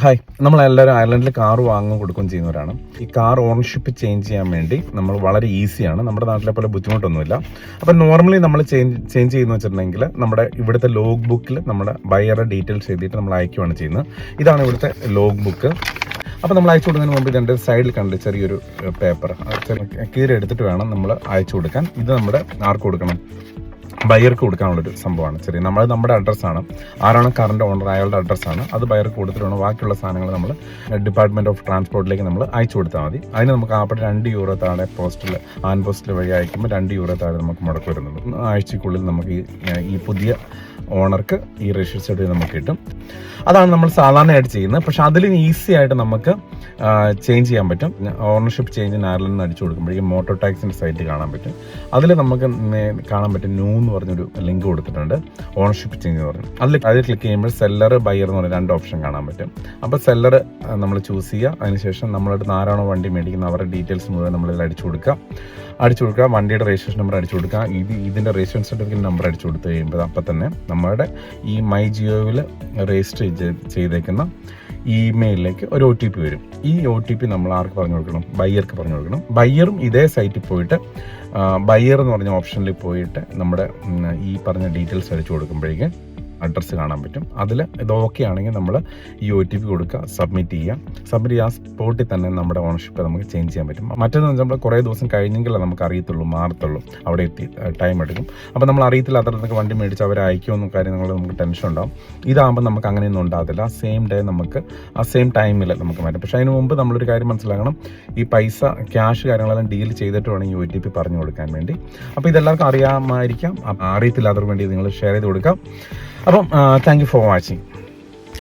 Hi നമ്മളെല്ലാവരും അയർലൻഡിൽ car വാങ്ങുകയും കൊടുക്കുകയും ചെയ്യുന്നവരാണ്. ഈ കാർ ഓണർഷിപ്പ് ചേഞ്ച് ചെയ്യാൻ വേണ്ടി നമ്മൾ വളരെ ഈസിയാണ് നമ്മുടെ നാട്ടിലെ പോലെ ബുദ്ധിമുട്ടൊന്നുമില്ല. അപ്പം നോർമലി നമ്മൾ ചേഞ്ച് ചേഞ്ച് ചെയ്യുന്ന വെച്ചിട്ടുണ്ടെങ്കിൽ നമ്മുടെ ഇവിടുത്തെ ലോഗ് ബുക്കിൽ നമ്മുടെ ബയറുടെ ഡീറ്റെയിൽസ് എഴുതിയിട്ട് നമ്മൾ അയക്കുകയാണ് ചെയ്യുന്നത്. ഇതാണ് ഇവിടുത്തെ ലോഗ് ബുക്ക് അപ്പോൾ നമ്മൾ അയച്ചു കൊടുക്കുന്നതിന് മുമ്പ് ഇതിന്റെ സൈഡിൽ കണ്ട് ചെറിയൊരു പേപ്പർ കീറി എടുത്തിട്ട് വേണം നമ്മൾ അയച്ചു കൊടുക്കാൻ. ഇത് നമ്മുടെ ആർക്ക് കൊടുക്കണം? ബയർക്ക് കൊടുക്കാനുള്ളൊരു സംഭവമാണ്. ചെറിയ നമ്മൾ നമ്മുടെ അഡ്രസ്സാണ് ആരാണ് കറണ്ട് ഓണർ അയാളുടെ അഡ്രസ്സാണ് അത് ബയർക്ക് കൊടുത്തിട്ടാണ് ബാക്കിയുള്ള സാധനങ്ങൾ നമ്മൾ ഡിപ്പാർട്ട്മെന്റ് ഓഫ് ട്രാൻസ്പോർട്ടിലേക്ക് നമ്മൾ അയച്ചു കൊടുത്താൽ മതി. അതിന് നമുക്ക് ആപ്പടെ രണ്ട് യൂറോ താഴെ പോസ്റ്റിൽ ആൻ പോസ്റ്റിൽ വഴി അയക്കുമ്പോൾ രണ്ട് യൂറോ താഴെ നമുക്ക് മുടക്ക് വരുന്നുള്ളൂ ആഴ്ചക്കുള്ളിൽ നമുക്ക് ഈ പുതിയ ഓണർക്ക് ഈ രജിസ്റ്റർ സർട്ടിഫിക്കറ്റ് നമുക്ക് കിട്ടും. അതാണ് നമ്മൾ സാധാരണയായിട്ട് ചെയ്യുന്നത്. പക്ഷെ അതിലും ഈസി ആയിട്ട് നമുക്ക് ചേഞ്ച് ചെയ്യാൻ പറ്റും. ഓണർഷിപ്പ് ചേഞ്ച് അയർലൻഡിൽ അടിച്ചു കൊടുക്കുമ്പോഴേക്കും മോട്ടോർ ടാക്സിന്റെ സൈറ്റ് കാണാൻ പറ്റും. അതിൽ നമുക്ക് കാണാൻ പറ്റും ന്യൂ പറഞ്ഞൊരു ലിങ്ക് കൊടുത്തിട്ടുണ്ട്. ഓണർഷിപ്പ് ചേഞ്ച് എന്ന് പറഞ്ഞു. അതിൽ അതിൽ ക്ലിക്ക് ചെയ്യുമ്പോൾ സെല്ലർ ബയർ എന്ന് പറഞ്ഞ രണ്ട് ഓപ്ഷൻ കാണാൻ പറ്റും. അപ്പോൾ സെല്ലർ നമ്മൾ ചൂസ് ചെയ്യുക. അതിനുശേഷം നമ്മളടുത്ത് ആരാണോ വണ്ടി മേടിക്കുന്നത് അവരുടെ ഡീറ്റെയിൽസ് മുഴുവൻ നമ്മളിൽ അടിച്ചു കൊടുക്കുക. അടിച്ചു കൊടുക്കുക. വണ്ടിയുടെ രജിസ്ട്രേഷൻ നമ്പർ അടിച്ചു കൊടുക്കുക. ഇത് ഇതിന്റെ രജിസ്ട്രേഷൻ സർട്ടിഫിക്കറ്റ് നമ്പർ അടിച്ചു കൊടുത്തു കഴിയുമ്പോൾ അപ്പം തന്നെ നമ്മുടെ ഈ മൈ ജിയോയിൽ രജിസ്റ്റർ ചെയ്തേക്കുന്ന ഇമെയിലിലേക്ക് ഒരു ഒ ടി പി വരും. ഈ ഒ ടി പി നമ്മൾ ആർക്ക് പറഞ്ഞു കൊടുക്കണം? ബയ്യർക്ക് പറഞ്ഞു കൊടുക്കണം. ബയ്യറും ഇതേ സൈറ്റിൽ പോയിട്ട് ബയ്യർ എന്ന് പറഞ്ഞ ഓപ്ഷനിൽ പോയിട്ട് നമ്മുടെ ഈ പറഞ്ഞ ഡീറ്റെയിൽസ് അടിച്ചു കൊടുക്കുമ്പോഴേക്കും അഡ്രസ്സ് കാണാൻ പറ്റും. അതിൽ ഇത് ഓക്കെ ആണെങ്കിൽ നമ്മൾ ഈ ഒ ടി പി കൊടുക്കുക സബ്മിറ്റ് ചെയ്യുക. സബ്മിറ്റ് ചെയ്യുക ആ സ്പോട്ടിൽ തന്നെ നമ്മുടെ ഓണർഷിപ്പ് നമുക്ക് ചേഞ്ച് ചെയ്യാൻ പറ്റും. മറ്റേന്ന് വെച്ചാൽ നമ്മൾ കുറേ ദിവസം കഴിഞ്ഞെങ്കിലേ നമുക്ക് അറിയത്തുള്ളൂ മാറത്തുള്ളൂ. അവിടെ എത്തി ടൈം എടുക്കും. അപ്പോൾ നമ്മൾ അറിയത്തില്ല അത്രത്തൊക്കെ വണ്ടി മേടിച്ച് അവരെ അയക്കുമെന്നും കാര്യങ്ങൾ നമുക്ക് ടെൻഷൻ ഉണ്ടാവും. ഇതാകുമ്പോൾ നമുക്ക് അങ്ങനെയൊന്നും ഉണ്ടാകത്തില്ല. ആ സെയിം ഡേ നമുക്ക് ആ സെയിം ടൈമിൽ നമുക്ക് മാറ്റും. പക്ഷേ അതിന് മുമ്പ് നമ്മളൊരു കാര്യം മനസ്സിലാക്കണം. ഈ പൈസ ക്യാഷ് കാര്യങ്ങളെല്ലാം ഡീൽ ചെയ്തിട്ട് വേണം ഈ ഒ ടി പി പറഞ്ഞു കൊടുക്കാൻ വേണ്ടി. അപ്പോൾ ഇതെല്ലാവർക്കും അറിയാമായിരിക്കാം. അറിയത്തില്ലാത്തവർക്ക് വേണ്ടി നിങ്ങൾ ഷെയർ ചെയ്ത് കൊടുക്കാം. അപ്പം താങ്ക് യു ഫോർ വാച്ചിങ്